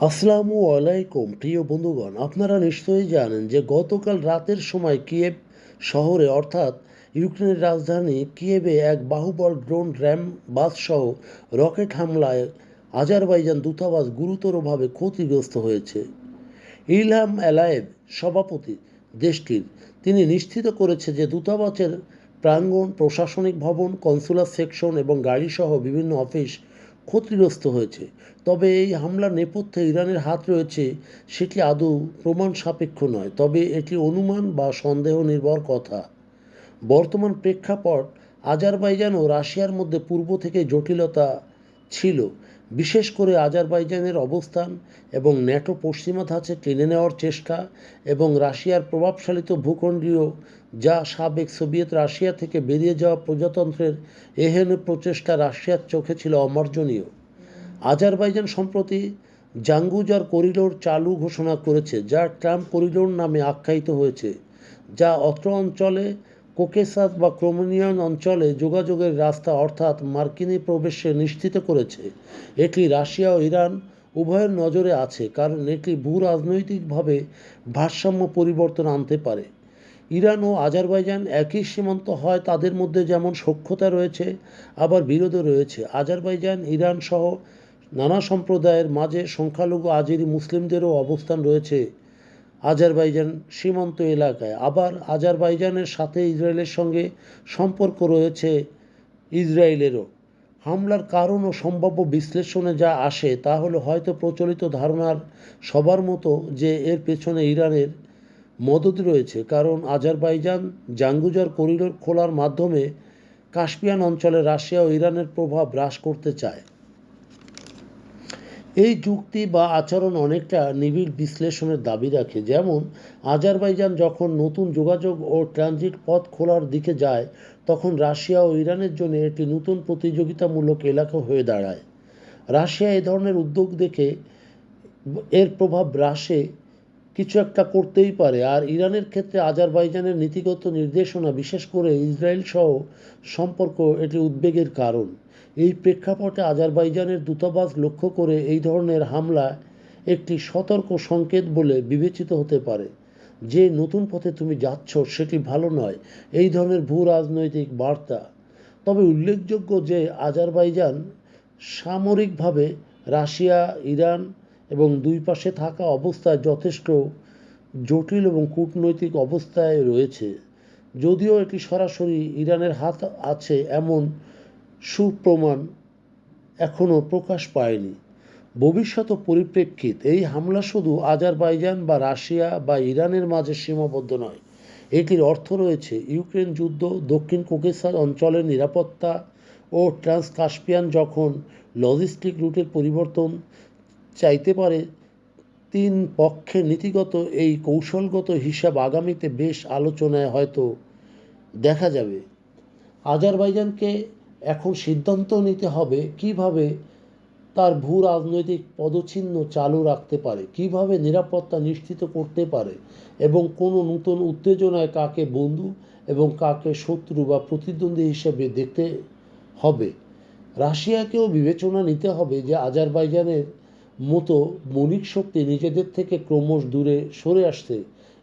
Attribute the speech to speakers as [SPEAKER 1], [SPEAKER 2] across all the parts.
[SPEAKER 1] আসসালামু আলাইকুম, প্রিয় বন্ধুগণ। আপনারা নিশ্চয়ই জানেন যে গতকাল রাতের সময় কিয়েভ শহরে, অর্থাৎ ইউক্রেনের রাজধানী কিয়েভে এক বাহুবল ড্রোন, র্যাম বাসসহ রকেট হামলায় আজারবাইজান দূতাবাস গুরুতরভাবে ক্ষতিগ্রস্ত হয়েছে। ইলহাম অ্যালায়েভ সভাপতি দেশটির, তিনি নিশ্চিত করেছে যে দূতাবাসের প্রাঙ্গণ, প্রশাসনিক ভবন, কনসুলার সেকশন এবং গাড়িসহ বিভিন্ন অফিস ক্ষতিগ্রস্ত হয়েছে। তবে এই হামলার নেপথ্যে ইরানের হাত রয়েছে সেটি আদৌ প্রমাণ সাপেক্ষ নয়, তবে এটি অনুমান বা সন্দেহ নির্ভর কথা। বর্তমান প্রেক্ষাপট আজারবাইজান ও রাশিয়ার মধ্যে পূর্ব থেকে জটিলতা ছিল। বিশেষ করে আজারবাইজানের অবস্থান এবং ন্যাটো পশ্চিমা ধাঁচে টেনে নেওয়ার চেষ্টা এবং রাশিয়ার প্রভাবশালিত ভূখণ্ডীয় যা সাবেক সোভিয়েত রাশিয়া থেকে বেরিয়ে যাওয়া প্রজাতন্ত্রের এহেন প্রচেষ্টা রাশিয়ার চোখে ছিল অমার্জনীয়। আজারবাইজান সম্প্রতি জাঙ্গুজার করিডোর চালু ঘোষণা করেছে, যা ট্রাম্প করিডোর নামে আখ্যায়িত হয়েছে, যা অত্র অঞ্চলে কোকেসাস বা ক্রোমেনিয়ান অঞ্চলে যোগাযোগের রাস্তা অর্থাৎ মার্কিনী প্রবেশে নিশ্চিত করেছে। এটি রাশিয়া ও ইরান উভয়ের নজরে আছে, কারণ এটি ভূ রাজনৈতিকভাবে ভারসাম্য পরিবর্তন আনতে পারে। ইরান ও আজারবাইজান একই সীমান্ত হয়, তাদের মধ্যে যেমন সখ্যতা রয়েছে, আবার বিরোধও রয়েছে। আজারবাইজান ইরান সহ নানা সম্প্রদায়ের মাঝে সংখ্যালঘু আজেরি মুসলিমদেরও অবস্থান রয়েছে। আজারবাইজান সীমান্ত এলাকায়। আবার আজারবাইজানের সাথে ইসরায়েলের সঙ্গে সম্পর্ক রয়েছে ইসরায়েলেরও। হামলার কারণ ও সম্ভাব্য বিশ্লেষণে যা আসে তা হলো হয়তো প্রচলিত ধারণার সবার মতো যে এর পেছনে ইরানের মদত রয়েছে। কারণ আজারবাইজান জাঙ্গুজার করিডোর খোলার মাধ্যমে কাস্পিয়ান অঞ্চলে রাশিয়া ও ইরানের প্রভাব হ্রাস করতে চায়। এই যুক্তি বা আচরণ অনেকটা নিবিড় বিশ্লেষণের দাবি রাখে। যেমন, আজারবাইজান যখন নতুন যোগাযোগ ও ট্রানজিট পথ খোলার দিকে যায়, তখন রাশিয়া ও ইরানের জন্য এটি নতুন প্রতিযোগিতামূলক এলাকা হয়ে দাঁড়ায়। রাশিয়া এ ধরনের উদ্যোগ দেখে এর প্রভাব হ্রাসে কিছু একটা করতেই পারে। আর ইরানের ক্ষেত্রে আজারবাইজানের নীতিগত নির্দেশনা, বিশেষ করে ইসরায়েল সহ সম্পর্ক, এটি উদ্বেগের কারণ। এই প্রেক্ষাপটে আজারবাইজানের দূতাবাস লক্ষ্য করে এই ধরনের হামলা একটি সতর্ক সংকেত বলে বিবেচিত হতে পারে। যে নতুন পথে তুমি যাচ্ছ সেটি ভালো নয়। এই ধরনের ভূ রাজনৈতিক বার্তা। তবে উল্লেখযোগ্য যে আজারবাইজান সামরিকভাবে রাশিয়া, ইরান এবং দুই পাশে থাকা অবস্থায় যথেষ্ট জটিল এবং কূটনৈতিক অবস্থায় রয়েছে। যদিও এটি সরাসরি ইরানের হাত আছে এমন সুপ্রমাণ এখনও প্রকাশ পায়নি। ভবিষ্যত পরিপ্রেক্ষিত এই হামলা শুধু আজারবাইজান বা রাশিয়া বা ইরানের মাঝে সীমাবদ্ধ নয়। এটির অর্থ রয়েছে ইউক্রেন যুদ্ধ, দক্ষিণ কোকেসার অঞ্চলের নিরাপত্তা ও ট্রান্সকাস্পিয়ান যখন লজিস্টিক রুটের পরিবর্তন চাইতে পারে, তিন পক্ষের নীতিগত এই কৌশলগত হিসাব আগামীতে বেশ আলোচনায় হয়তো দেখা যাবে। আজারবাইজানকে এখন সিদ্ধান্ত নিতে হবে কীভাবে তার ভূ রাজনৈতিক পদচিহ্ন চালু রাখতে পারে, কীভাবে নিরাপত্তা নিশ্চিত করতে পারে এবং কোনো নতুন উত্তেজনায় কাকে বন্ধু এবং কাকে শত্রু বা প্রতিদ্বন্দ্বী হিসেবে দেখতে হবে। রাশিয়াকেও বিবেচনা নিতে হবে যে আজারবাইজানের মতো মৌলিক শক্তি নিজেদের থেকে ক্রমশ দূরে সরে আসছে,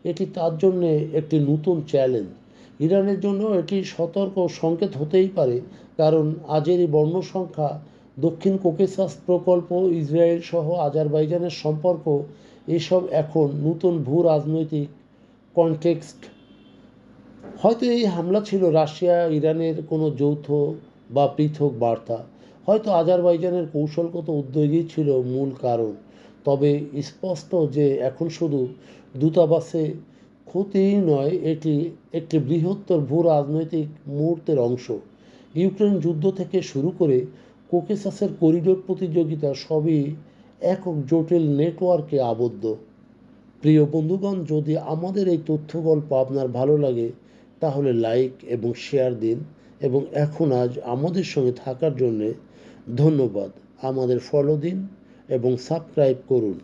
[SPEAKER 1] এটি তার জন্যে একটি নতুন চ্যালেঞ্জ। ইরানের জন্য এটি সতর্ক সংকেত হতেই পারে, কারণ আজেরি বর্ণ সংখ্যা দক্ষিণ কোকেসাস প্রকল্প, ইসরায়েল সহ আজারবাইজানের সম্পর্ক, এসব এখন নতুন ভূ রাজনৈতিক কনটেক্সট। হয়তো এই হামলা ছিল রাশিয়া, ইরানের কোনো যৌথ বা পৃথক বার্তা। হয়তো আজারবাইজানের কৌশলগত উদ্যোগই ছিল মূল কারণ। তবে স্পষ্ট যে এখন শুধু দূতাবাসে ক্ষতিই নয়, এটি একটি বৃহত্তর ভূ রাজনৈতিক মুহূর্তের অংশ। ইউক্রেন যুদ্ধ থেকে শুরু করে কোকেসাসের করিডোর প্রতিযোগিতা সবই একক জটিল নেটওয়ার্কে আবদ্ধ। প্রিয় বন্ধুগণ, যদি আমাদের এই তথ্য গল্প আপনার ভালো লাগে, তাহলে লাইক এবং শেয়ার দিন এবং এখন আজ আমাদের সঙ্গে থাকার জন্যে ধন্যবাদ। আমাদের ফলো দিন এবং সাবস্ক্রাইব করুন।